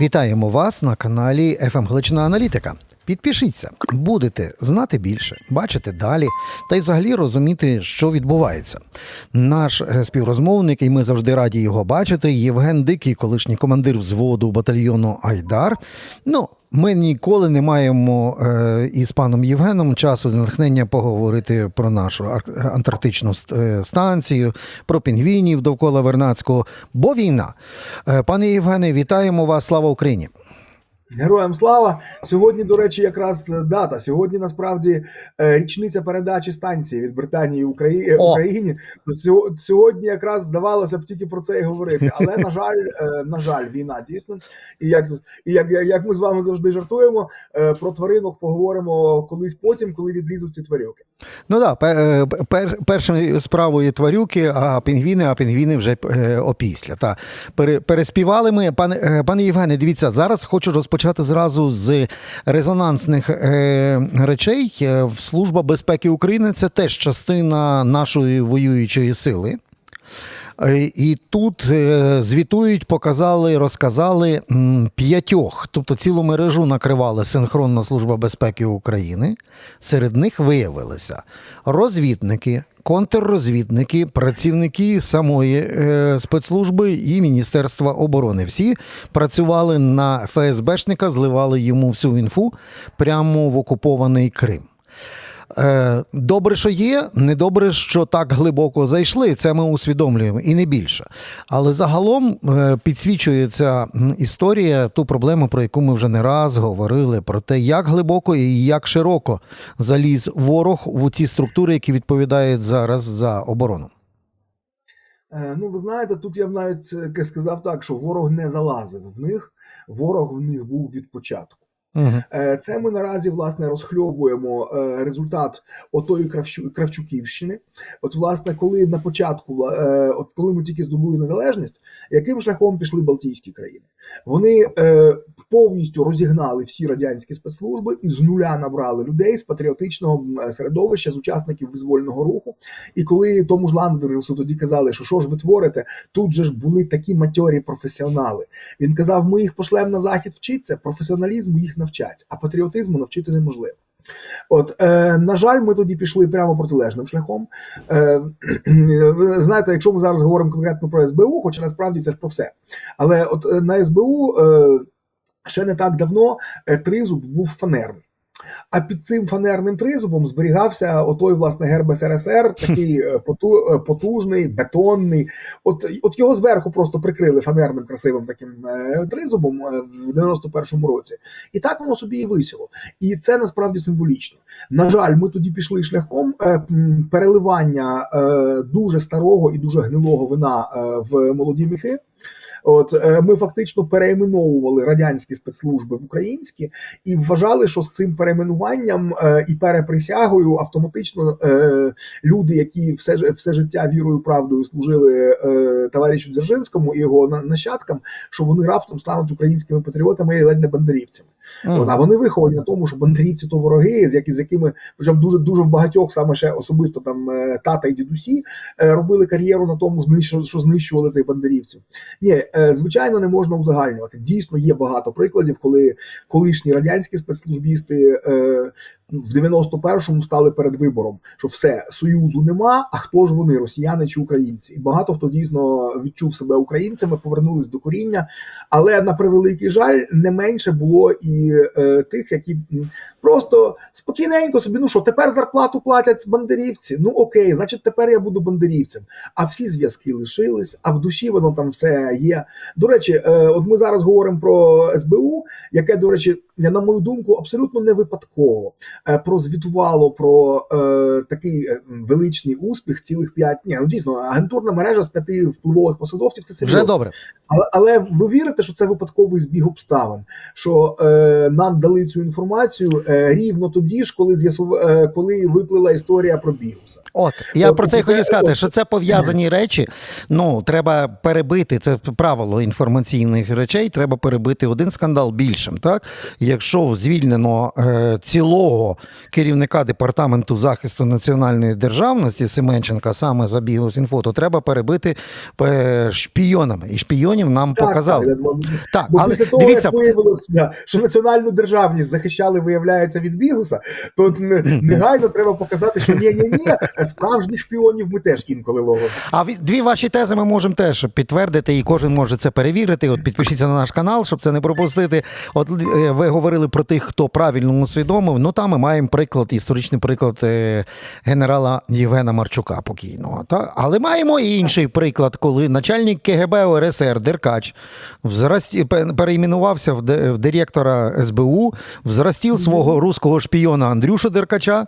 Вітаємо вас на каналі FM Галичина Аналітика. Підпишіться, будете знати більше, бачити далі та й взагалі розуміти, що відбувається. Наш е, співрозмовник, і ми завжди раді його бачити. Євген Дикий, колишній командир взводу батальйону Айдар. Ну, ми ніколи не маємо е, із паном Євгеном часу натхнення поговорити про нашу ар- антарктичну е, станцію, про пінгвінів довкола Вернадського, бо війна. Пане Євгене, вітаємо вас! Слава Україні! Героям слава! Сьогодні, до речі, якраз дата. Сьогодні насправді е, річниця передачі станції від Британії Украї... Україні. Сьогодні якраз здавалося б тільки про це і говорити. Але на жаль, е, на жаль, війна дійсно. І як і як, як ми з вами завжди жартуємо, е, про тваринок поговоримо колись потім, коли відлізуть ці тварюки. Ну так, да, пер, першою справою тварюки, а пінгвіни, а пінгвіни вже е, опісля. Та. Переспівали ми. Пане, е, пане Євгене, дивіться, зараз хочу розпочати зразу з резонансних е, речей. Е, Служба безпеки України це теж частина нашої воюючої сили. Е, І тут звітують, показали, розказали п'ятьох, тобто цілу мережу накривала Синхронна служба безпеки України. Серед них виявилися розвідники, контррозвідники, працівники самої е, спецслужби і Міністерства оборони. Всі працювали на ФСБшника, зливали йому всю інфу прямо в окупований Крим. Е, Добре, що є, недобре, що так глибоко зайшли. Це ми усвідомлюємо і не більше. Але загалом е, підсвічується історія ту проблему, про яку ми вже не раз говорили, про те, як глибоко і як широко заліз ворог в ті структури, які відповідають зараз за оборону. Е, Ну, ви знаєте, тут я б навіть сказав так, що ворог не залазив в них, ворог в них був від початку. Угу. Це ми наразі власне розхльобуємо е, результат отої Кравчуківщини. От, власне, коли на початку, е, от коли ми тільки здобули незалежність, яким шляхом пішли Балтійські країни? Вони повністю розігнали всі радянські спецслужби і з нуля набрали людей з патріотичного середовища, з учасників визвольного руху. І коли тому ж Ландбергусу тоді казали, що що ж ви творите, тут же ж були такі матьорі професіонали. Він казав: ми їх пошлемо на захід вчитися, професіоналізму їх навчать, а патріотизму навчити неможливо. От, е, на жаль, ми тоді пішли прямо протилежним шляхом. Е, знаєте, якщо ми зараз говоримо конкретно про СБУ, хоча насправді це ж про все. Але от е, на СБУ е, ще не так давно е, тризуб був фанерний. А під цим фанерним тризубом зберігався отой власне герб СРСР, такий е, е, потужний, бетонний. От, от його зверху просто прикрили фанерним красивим таким тризубом е, в 91-му році. І так воно собі і висіло. І це насправді символічно. На жаль, ми тоді пішли шляхом переливання дуже старого і дуже гнилого вина в молоді міхи. От е, ми фактично переіменовували радянські спецслужби в українські і вважали, що з цим перейменуванням е, і переприсягою автоматично е, люди, які все все життя вірою правдою служили товаришу Дзержинському і його на- нащадкам, що вони раптом стануть українськими патріотами і ледь не бандерівцями. От, а вони виховані на тому, що бандерівці то вороги, з які з якими причому дуже дуже в багатьох саме ще особисто там тата і дідусі робили кар'єру на тому, що знищували цих бандерівців. Ні, звичайно, не можна узагальнювати. Дійсно, є багато прикладів, коли колишні радянські спецслужбісти е, в 91-му стали перед вибором, що все союзу нема. А хто ж вони, росіяни чи українці? І багато хто дійсно відчув себе українцями, повернулись до коріння. Але на превеликий жаль, не менше було і е, тих, які просто спокійненько собі. Ну що тепер зарплату платять бандерівці? Ну окей, значить, тепер я буду бандерівцем. А всі зв'язки лишились, а в душі воно там все є. До речі, е, от ми зараз говоримо про СБУ, яке, до речі, на мою думку, абсолютно не випадково прозвітувало про е, такий е, величний успіх цілих п'ять. Ні, ну дійсно, агентурна мережа з п'яти впливових посадовців це серйозно. Вже добре. Але, але ви вірите, що це випадковий збіг обставин, що е, нам дали цю інформацію е, рівно тоді ж, коли з'ясув, е, коли виплила історія про Бігуса. От я От, про це це- хотів сказати, от- що це пов'язані речі. Ну треба перебити це правило інформаційних речей. Треба перебити один скандал більшим. Так, якщо звільнено е, цілого до керівника департаменту захисту національної державності Семенченка саме за Бігус.Інфо, то треба перебити е, шпійонами. І шпійонів нам показали. Так, так, Так, Бо але після того, дивіться, як виявилося, що національну державність захищали, виявляється, від Бігуса, то негайно треба показати, що ні, ні, ні, справжніх шпіонів ми теж інколи ловимо. А дві ваші тези ми можемо теж підтвердити, і кожен може це перевірити. От підпишіться на наш канал, щоб це не пропустити. От е, ви говорили про тих, хто правильно усвідомив. Ну там маємо приклад, історичний приклад е, генерала Євгена Марчука покійного. Та? Але маємо і інший приклад, коли начальник КГБ УРСР Деркач перейменувався в, директора СБУ, взрастів свого руського шпіона Андрюшу Деркача.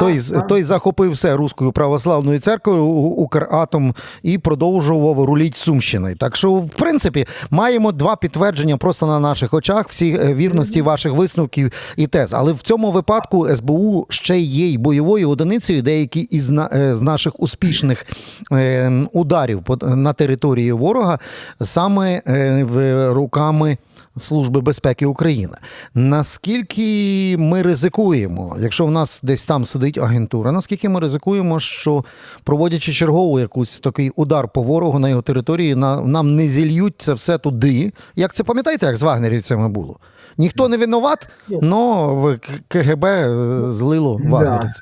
Той, той захопив все руською православною церквою Укратом і продовжував руліть Сумщиною. Так що, в принципі, маємо два підтвердження просто на наших очах всі е, вірності ваших висновків і тез. Але в цьому випадку СБУ ще є й бойовою одиницею. Деякі із е, наших успішних е, ударів на території ворога саме е, в руками. Служби безпеки України. Наскільки ми ризикуємо, якщо в нас десь там сидить агентура, наскільки ми ризикуємо, що проводячи чергову якусь такий удар по ворогу на його території, на, нам не зільють це все туди. Як це пам'ятаєте, як з вагнерівцями було? Ніхто не винуват, але в КГБ е, злило Да.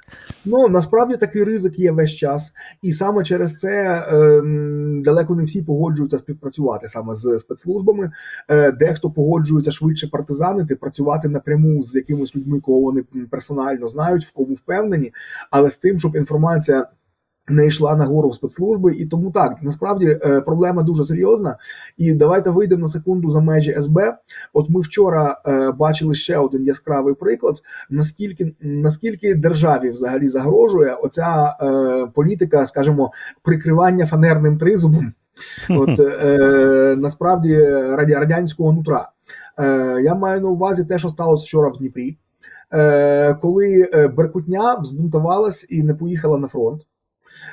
Ну насправді такий ризик є весь час, і саме через це ем, далеко не всі погоджуються співпрацювати саме з спецслужбами. Е, дехто погоджується швидше партизанити, працювати напряму з якимись людьми, кого вони персонально знають, в кому впевнені, але з тим, щоб інформація. Не йшла нагору в спецслужби, і тому так насправді е, проблема дуже серйозна. І давайте вийдемо на секунду за межі СБ. От ми вчора е, бачили ще один яскравий приклад, наскільки наскільки державі взагалі загрожує оця е, політика, скажімо, прикривання фанерним тризубом. От е, насправді раді- радянського нутра. Е, я маю на увазі те, що сталося вчора в Дніпрі, е, коли Беркутня взбунтувалась і не поїхала на фронт.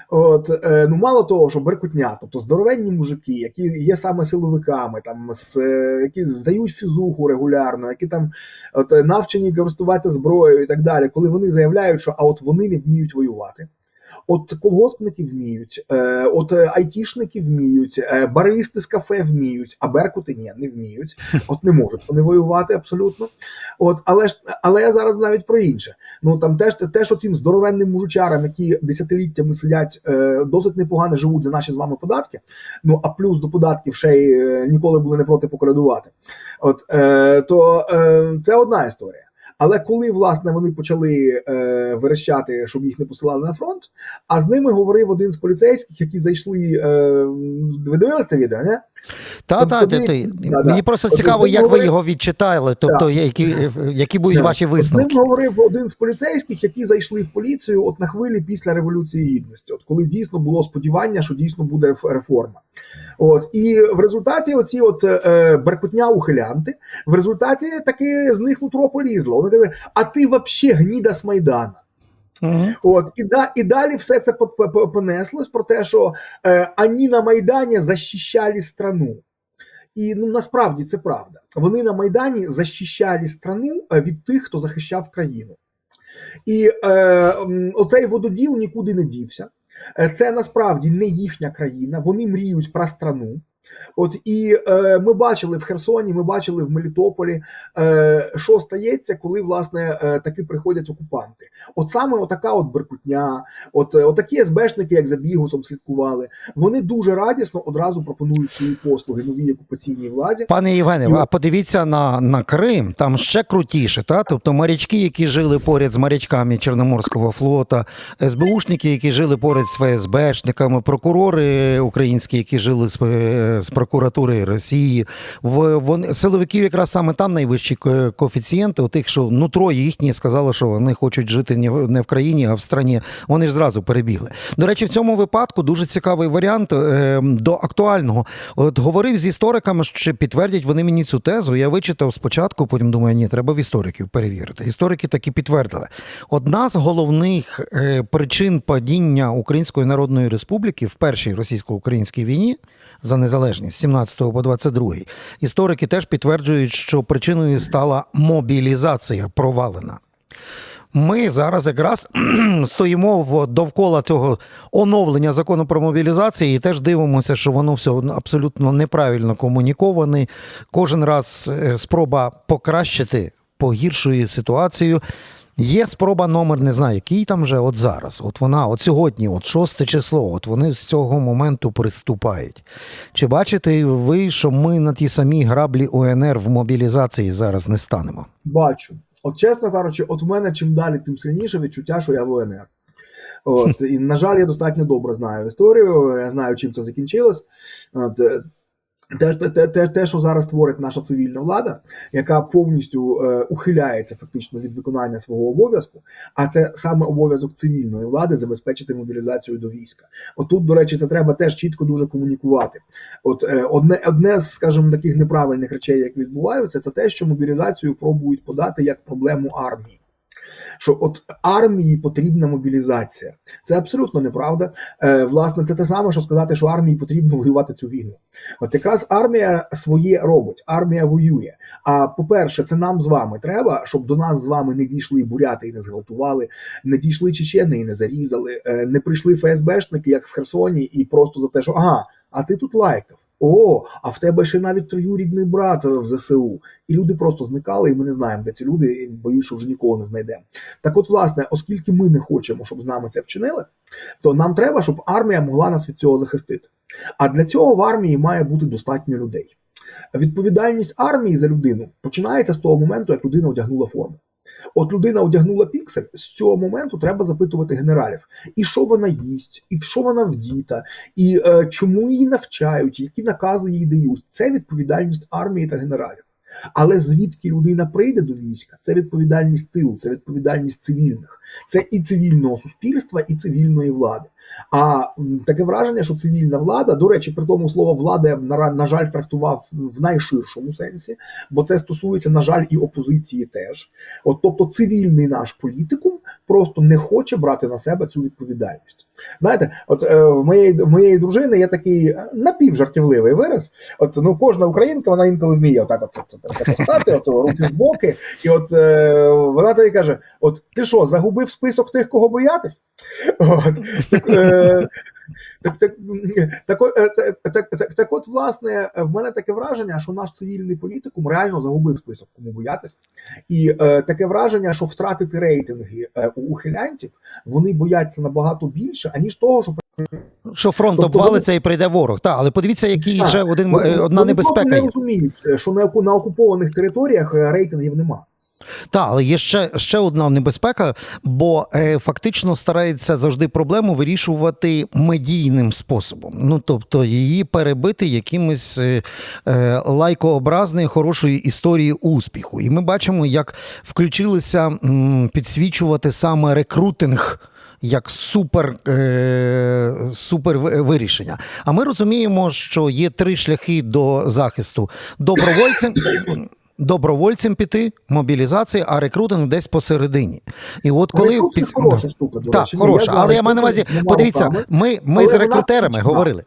От е, ну мало того, що беркутня, тобто здоровенні мужики, які є саме силовиками, там з е, які здають фізуху регулярно, які там от навчені користуватися зброєю і так далі, коли вони заявляють, що а от вони не вміють воювати. От колгоспники вміють, е, от е, айтішники вміють, е, баристи з кафе вміють, а беркути ні, не вміють. От не можуть вони воювати абсолютно. От, але ж але я зараз навіть про інше. Ну там теж те, що цим здоровенним мужичарам, які десятиліттями сидять, досить непогано живуть за наші з вами податки. Ну а плюс до податків ще й ніколи були не проти поколядувати. От е, то е, це одна історія. Але коли власне вони почали е, верещати, щоб їх не посилали на фронт, а з ними говорив один з поліцейських, які зайшли. Е, ви дивилися відео, не? Та, Тобто та, ти- та, та. Мені просто От цікаво, як ви його відчитали, тобто які, які будуть Так. ваші От З висновки. ним говорив один з поліцейських, які зайшли в поліцію от на хвилі після революції гідності, от коли дійсно було сподівання, що дійсно буде реформа. От і в результаті оці от е, беркутня ухилянти, в результаті таки з них нутро полізло. Вони казали, а ти вообще гніда з Майдана. Мгм. От і да і далі все це по- по- по- понеслось про те, що е, ані на майдані захищали страну. І ну насправді це правда. Вони на майдані захищали страну е, від тих, хто захищав країну. І е, оцей вододіл нікуди не дівся. Е, Це насправді не їхня країна. Вони мріють про страну. От і е, ми бачили в Херсоні, ми бачили в Мелітополі, е, що стається, коли власне е, таки приходять окупанти. От саме отака от беркутня, от, е, отакі СБшники, як за бігусом слідкували, вони дуже радісно одразу пропонують свої послуги новій окупаційній владі. Пане Євгене, І а подивіться на, на Крим, там ще крутіше, та? тобто морячки, які жили поряд з морячками Чорноморського флота, СБУшники, які жили поряд з ФСБшниками, прокурори українські, які жили з, е, з прокуратури Росії. В, вони, силовиків якраз саме там найвищі коефіцієнти, у тих, що нутро їхні сказало, що вони хочуть жити не в, не в країні, а в страні. Вони ж зразу перебігли. До речі, в цьому випадку дуже цікавий варіант е, до актуального. От говорив з істориками, що підтвердять вони мені цю тезу. Я вичитав спочатку, потім думаю, ні, треба в істориків перевірити. Історики таки підтвердили. Одна з головних е, причин падіння Української Народної Республіки в першій російсько-українській війні за незалежність 17 по 22. Історики теж підтверджують, що причиною стала мобілізація провалена. ми зараз якраз стоїмо довкола цього оновлення закону про мобілізацію і теж дивимося, що воно все абсолютно неправильно комуніковане. Кожен раз е, спроба покращити погіршує ситуацію. Є спроба номер, не знаю, який там вже от зараз. От вона, от сьогодні, от шосте число, от вони з цього моменту приступають. Чи бачите ви, що ми на ті самі граблі УНР в мобілізації зараз не станемо? Бачу. От чесно кажучи, от в мене чим далі, тим сильніше відчуття, що я в ОНР. От, і, на жаль, я достатньо добре знаю історію, я знаю, чим це закінчилось. От, е, те, те, те, те, що зараз творить наша цивільна влада, яка повністю е, ухиляється фактично від виконання свого обов'язку, а це саме обов'язок цивільної влади забезпечити мобілізацію до війська. Отут, до речі, це треба теж чітко дуже комунікувати. От е, одне, одне з, скажімо, таких неправильних речей, як відбуваються, це те, що мобілізацію пробують подати як проблему армії. Що от армії потрібна мобілізація, це абсолютно неправда. Е, власне, це те саме, що сказати, що армії потрібно воювати цю війну. От якраз армія своє робить, армія воює. А по-перше, це нам з вами треба, щоб до нас з вами не дійшли буряти і не зґвалтували, не дійшли чечени і не зарізали, е, не прийшли ФСБшники, як в Херсоні, і просто за те, що ага, а ти тут лайкав. О, а в тебе ще навіть троюрідний брат в ЗСУ. І люди просто зникали, і ми не знаємо, де ці люди, і боюсь, що вже ніколи не знайдемо. Так от, власне, оскільки ми не хочемо, щоб з нами це вчинили, то нам треба, щоб армія могла нас від цього захистити. А для цього в армії має бути достатньо людей. Відповідальність армії за людину починається з того моменту, як людина одягнула форму. От людина одягнула піксель, з цього моменту треба запитувати генералів, і що вона їсть, і в що вона вдіта, і е, чому її навчають, які накази їй дають. Це відповідальність армії та генералів. Але звідки людина прийде до війська, це відповідальність тилу, це відповідальність цивільних, це і цивільного суспільства, і цивільної влади. А таке враження, що цивільна влада, до речі, при тому слово влада я на жаль трактував в найширшому сенсі, бо це стосується, на жаль, і опозиції теж. От тобто, цивільний наш політикум просто не хоче брати на себе цю відповідальність. Знаєте, от е, в моєї в моєї дружини є такий е, напівжартівливий вираз. От ну кожна українка, вона інколи вміє отак, от, от, от, от постати, от руки в боки, і от е, вона тобі каже: От ти що, загубив список тих, кого боятись? От, е, так, так, так, от, е, так, так, так, от, власне, в мене таке враження, що наш цивільний політикум реально загубив список, кому боятись. І е, таке враження, що втратити рейтинги е, у ухилянтів, вони бояться набагато більше, аніж того, що Що фронт Тобто обвалиться і прийде ворог. Так, але подивіться, який ще один Вони- е, одна вони небезпека є. не розуміють, е, що на, на окупованих територіях е, рейтингів нема. Так, але є ще, ще одна небезпека, бо е, фактично старається завжди проблему вирішувати медійним способом. Ну тобто її перебити якимось е, е, лайкообразною хорошої історії успіху. І ми бачимо, як включилися м, підсвічувати саме рекрутинг. Як супер, е, супер вирішення. А ми розуміємо, що є три шляхи до захисту: добровольцем, добровольцем піти, мобілізація, а рекрутинг десь посередині. І от коли Рекрутинг хороша штука, до так, речі. Хороша, але я маю на увазі, подивіться, ми, ми з рекрутерами говорили.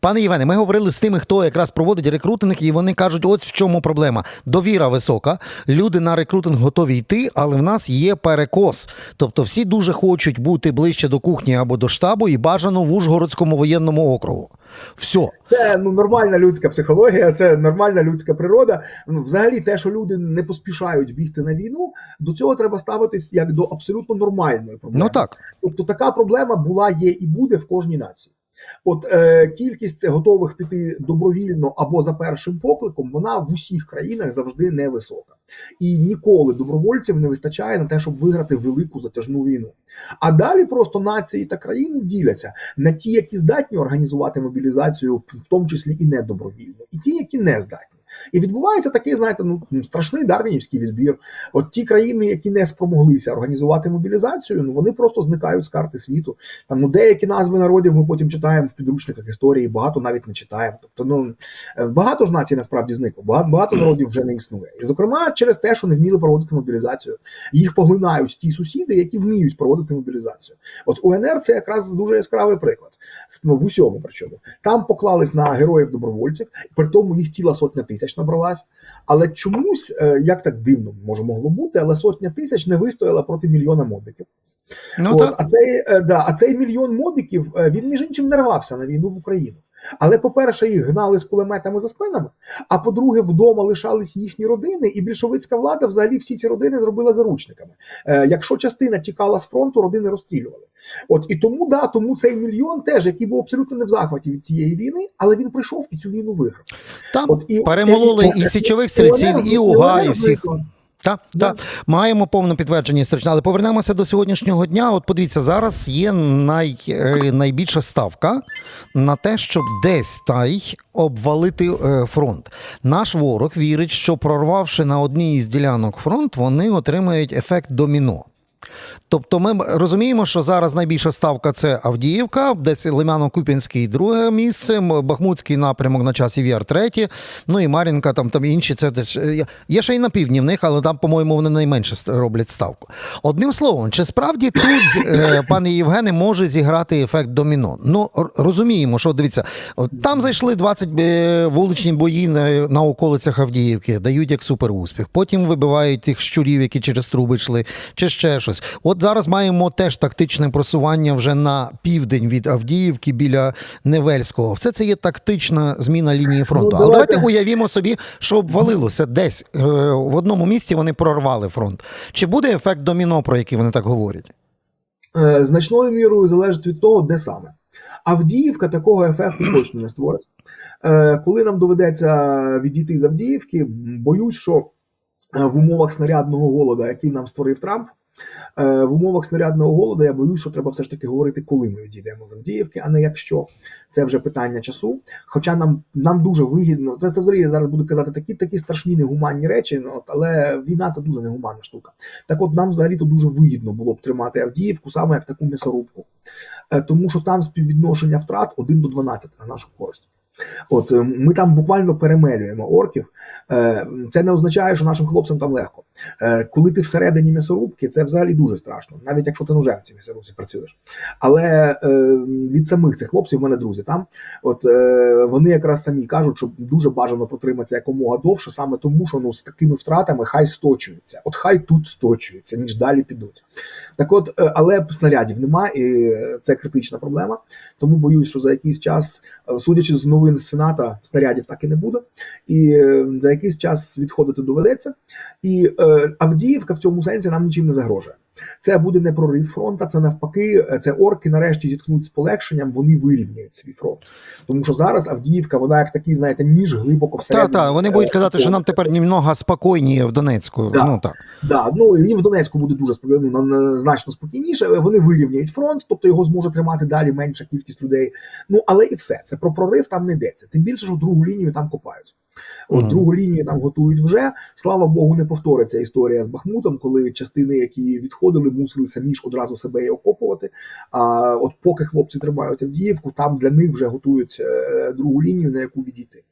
Пане Євгене, ми говорили з тими, хто якраз проводить рекрутинг, і вони кажуть, ось в чому проблема. Довіра висока, люди на рекрутинг готові йти, але в нас є перекос. Тобто всі дуже хочуть бути ближче до кухні або до штабу і бажано в Ужгородському воєнному округу. Все. Це ну нормальна людська психологія, це нормальна людська природа. Ну, взагалі, те, що люди не поспішають бігти на війну, до цього треба ставитись як до абсолютно нормальної проблеми. Ну так. Тобто така проблема була, є і буде в кожній нації. От е, кількість готових піти добровільно або за першим покликом, вона в усіх країнах завжди невисока. І ніколи добровольців не вистачає на те, щоб виграти велику затяжну війну. А далі просто нації та країни діляться на ті, які здатні організувати мобілізацію, в тому числі і не добровільно, і ті, які не здатні. І відбувається такий, знаєте, ну страшний дарвінівський відбір. От ті країни, які не спромоглися організувати мобілізацію, ну вони просто зникають з карти світу. Там ну деякі назви народів ми потім читаємо в підручниках історії, багато навіть не читаємо. Тобто, ну е, багато ж націй насправді зникло, багато багато народів вже не існує. І зокрема, через те, що не вміли проводити мобілізацію, їх поглинають ті сусіди, які вміють проводити мобілізацію. От УНР це якраз дуже яскравий приклад в усьому. Причому там поклались на героїв добровольців, при тому їх тіла сотня тисяч. Тисяч набралась. Але чомусь, е, як так дивно може могло бути, але сотня тисяч не вистояла проти мільйона мобіків. Ну От, так. а цей е, да, а цей мільйон мобіків е, він між іншим не рвався на війну в Україну. Але по-перше, їх гнали з кулеметами за спинами. А по-друге, вдома лишались їхні родини, і більшовицька влада взагалі всі ці родини зробила заручниками. Е, якщо частина тікала з фронту, родини розстрілювали. От і тому да, тому цей мільйон теж, який був абсолютно не в захваті від цієї війни, але він прийшов і цю війну виграв. Там От і перемололи і січових стрільців, і УГА, і всіх. Так, Да. так, маємо повне підтвердження історичне. Але повернемося до сьогоднішнього дня. От подивіться, зараз є най, е, найбільша ставка на те, щоб десь та й обвалити е, фронт. Наш ворог вірить, що прорвавши на одній із ділянок фронт, вони отримають ефект доміно. Тобто ми розуміємо, що зараз найбільша ставка це Авдіївка, десь Лимяно-Купінський друге місце, Бахмутський напрямок на часі Вір третє, ну і Мар'їнка, там, там інші. Це теж е, є ще й на півдні в них, але там, по-моєму, вони найменше роблять ставку. Одним словом, чи справді тут, е, пане Євгене, може зіграти ефект доміно? Ну розуміємо, що дивіться, там зайшли 20 е, вуличні бої на, на околицях Авдіївки, дають як суперуспіх. Потім вибивають тих щурів, які через труби йшли, чи ще щось. От зараз маємо теж тактичне просування вже на південь від Авдіївки біля Невельського. Все це є тактична зміна лінії фронту. Ну, Але давайте- давайте уявімо собі, що обвалилося десь е, в одному місці. Вони прорвали фронт. Чи буде ефект доміно, про який вони так говорять? Е, значною мірою залежить від того, де саме. Авдіївка такого ефекту точно не створить. Е, коли нам доведеться відійти з Авдіївки, боюсь, що в умовах снарядного голода, який нам створив Трамп, в умовах снарядного голода я боюсь, що треба все ж таки говорити, коли ми відійдемо з Авдіївки, а не якщо. Це вже питання часу. Хоча нам, нам дуже вигідно, це, це взагалі я зараз буду казати такі, такі страшні негуманні речі, ну, але війна це дуже негуманна штука. Так от нам взагалі то дуже вигідно було б тримати Авдіївку саме як таку м'ясорубку, Е, тому що там співвідношення втрат 1 до 12 на нашу користь. От е, ми там буквально перемелюємо орків. Е, Це не означає, що нашим хлопцям там легко. Е, Коли ти всередині м'ясорубки, це взагалі дуже страшно, навіть якщо ти ножем в цій м'ясорубці працюєш. Але е, від самих цих хлопців, в мене друзі, там от е, вони якраз самі кажуть, що дуже бажано протриматися якомога довше, саме тому, що ну з такими втратами хай сточуються. От хай тут сточуються, ніж далі підуть. Так от, але снарядів нема, і це критична проблема. Тому боюсь, що за якийсь час, судячи з новин Сената, снарядів так і не буде. І за якийсь час відходити доведеться. І Авдіївка в цьому сенсі нам нічим не загрожує. Це буде не прорив фронта, це навпаки, е, це орки нарешті зіткнуть з полегшенням, вони вирівняють свій фронт. Тому що зараз Авдіївка, вона як такий, знаєте, ніж глибоко Так, всередині. так, вони е, будуть казати, що нам тепер немного спокійніше в Донецьку. Да. Ну так. Да, ну і їм в Донецьку буде дуже спокійно, ну, на- на- значно спокійніше. Вони вирівняють фронт, тобто його зможе тримати далі менша кількість людей. Ну але і все. Це про прорив там не йдеться. Тим більше, що другу лінію там копають. От Мгм. другу лінію там готують вже. Слава Богу, не повториться історія з Бахмутом, коли частини, які відходили, мусили самі ж одразу себе і окопувати. А от поки хлопці тримають Авдіївку, там для них вже готують е, другу лінію, на яку відійти.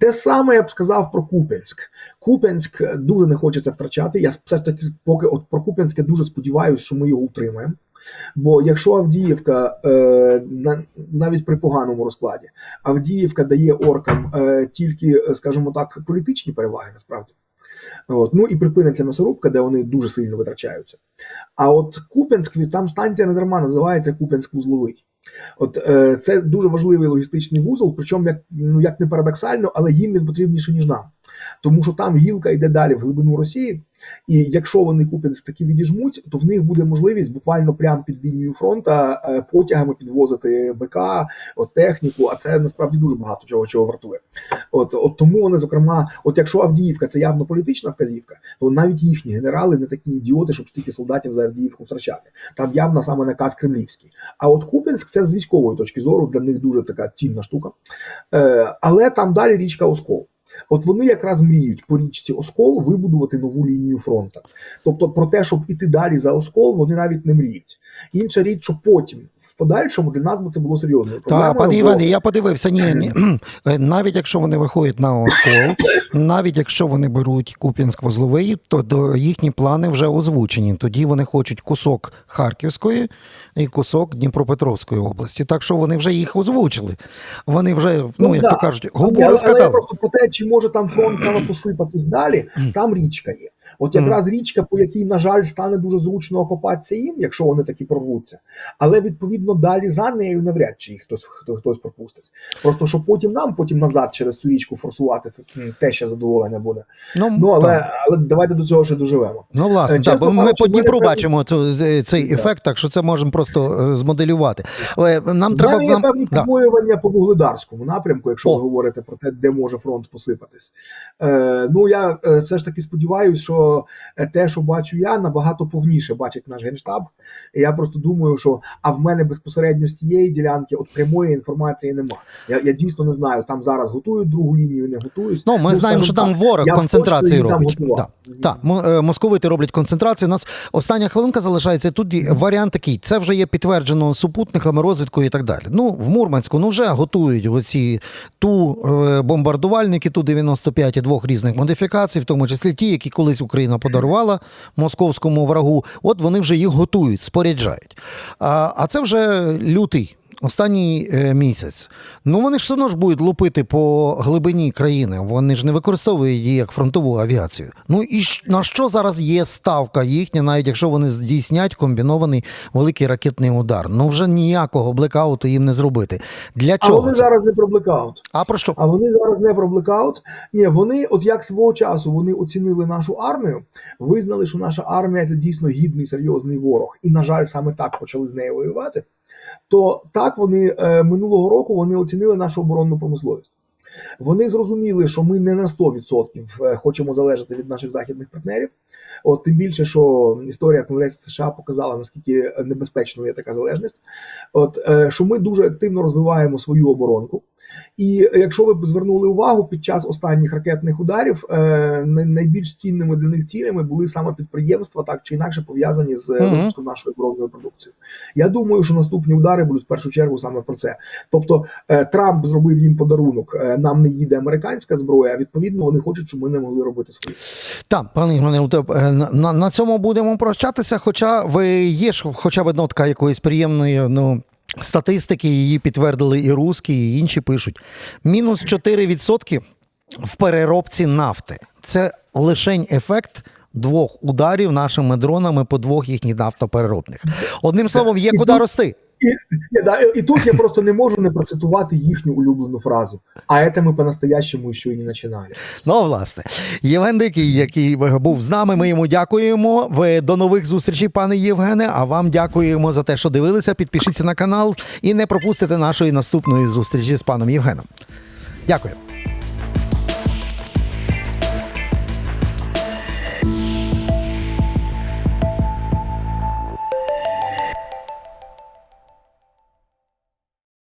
Те саме я б сказав про Куп'янськ. Куп'янськ дуже не хочеться втрачати. Я все ж таки поки от про Куп'янськ я дуже сподіваюся, що ми його утримаємо. Бо якщо Авдіївка е, на, навіть при поганому розкладі, Авдіївка дає оркам е, тільки, е, скажімо так, політичні переваги насправді. От. Ну і припиниться м'ясорубка, де вони дуже сильно витрачаються. А от Куп'янськ, там станція не дарма називається Куп'янськ-Вузловий. От е, це дуже важливий логістичний вузол, причому як ну як не парадоксально, але їм він потрібніше ніж нам, тому що там гілка йде далі в глибину Росії. І якщо вони Куп'янськ таки відіжмуть, то в них буде можливість буквально прямо під лінією фронта е, потягами підвозити БК, от техніку. А це насправді дуже багато чого чого вартує. От от тому вони, зокрема, от якщо Авдіївка це явно політична вказівка, то навіть їхні генерали не такі ідіоти, щоб стільки солдатів за Авдіївку втрачати. Там явно саме наказ кремлівський. А от Куп'янськ це з військової точки зору для них дуже така цінна штука. Е, але там далі річка Оскол. От вони якраз мріють по річці Оскол вибудувати нову лінію фронту. Тобто про те, щоб іти далі за Оскол, вони навіть не мріють. Інша річ, що потім в подальшому для нас би це було серйозною Та, пане Іване, я подивився. Ні, ні. Навіть якщо вони виходять на Оскол, навіть якщо вони беруть Куп'янськ-Вузловий, то до їхні плани вже озвучені. Тоді вони хочуть кусок Харківської і кусок Дніпропетровської області. Так що вони вже їх озвучили. Вони вже, ну, як да. то кажуть, губу але, але я просто про те, чи може там фронт треба посипатись далі, там річка є. От якраз річка, по якій, на жаль, стане дуже зручно окопатися їм, якщо вони таки прорвуться. Але відповідно далі за нею навряд чи їх хтось хто, хтось пропустить. Просто що потім нам, потім назад через цю річку форсувати, це те ще задоволення буде. Ну але, так. але давайте до цього ще доживемо. Ну, власне, Е, так, бо ми по мене Дніпру певні- бачимо цю, цей Так. ефект, так що це можемо просто е, змоделювати. Е, Нам треба мене є нам... певні да. побоювання по вугледарському напрямку, якщо О. ви говорите про те, де може фронт посипатись. Е, ну я е, все ж таки сподіваюся, що е, те, що бачу я, набагато повніше бачить наш генштаб. І я просто думаю, що а в мене безпосередньо з цієї ділянки от прямої інформації нема. Я, я дійсно не знаю, там зараз готують другу лінію, не готують. Ну, ми знаємо, що там ворог концентрацію робить. Так, так, мо- е, московити роблять концентрацію. У нас остання хвилинка залишається. Тут варіант такий: це вже є підтверджено супутниками, розвідкою і так далі. Ну, в Мурманську ну вже готують оці ту е, бомбардувальники, ту 95 і двох різних модифікацій, в тому числі ті, які колись Україна подарувала московському врагу. От вони вже їх готують, споряджають. А, а це вже лютий. Останній е, місяць. Ну вони ж все одно ж будуть лупити по глибині країни. Вони ж не використовують її як фронтову авіацію. Ну і на що зараз є ставка їхня, навіть якщо вони здійснять комбінований великий ракетний удар. Ну вже ніякого блекауту їм не зробити. Для А вони це? зараз не про блекаут. А про що? А вони зараз не про блекаут. Ні, вони, от як свого часу, вони оцінили нашу армію, визнали, що наша армія це дійсно гідний серйозний ворог, і на жаль, саме так почали з нею воювати. То так вони е, минулого року вони оцінили нашу оборонну промисловість. Вони зрозуміли, що ми не на 100% е, хочемо залежати від наших західних партнерів. От тим більше, що історія Конгресу США показала наскільки небезпечною є така залежність. От е, що ми дуже активно розвиваємо свою оборонку. І якщо ви б звернули увагу під час останніх ракетних ударів, е, найбільш цінними для них цілями були саме підприємства, так чи інакше пов'язані з випуском нашої оборонної продукції. Я думаю, що наступні удари будуть в першу чергу саме про це. Тобто е, Трамп зробив їм подарунок. е, Нам не їде американська зброя. А відповідно вони хочуть, щоб ми не могли робити свої. Так, пане Ігорне, от, е, на, на- на цьому будемо прощатися. Хоча ви є ж хоча б нотка якоїсь приємної ну, статистики, її підтвердили і русські, і інші пишуть. Мінус 4% в переробці нафти. Це лишень ефект. Двох ударів нашими дронами по двох їхніх нафтопереробних. Одним словом, є куди рости. І, і, да, і тут я просто не можу не процитувати їхню улюблену фразу. А це ми по-настоящему ще й не починали. Ну, власне, Євген Дикий, який був з нами, ми йому дякуємо. Ви до нових зустрічей, пане Євгене. А вам дякуємо за те, що дивилися. Підпишіться на канал і не пропустите нашої наступної зустрічі з паном Євгеном. Дякую.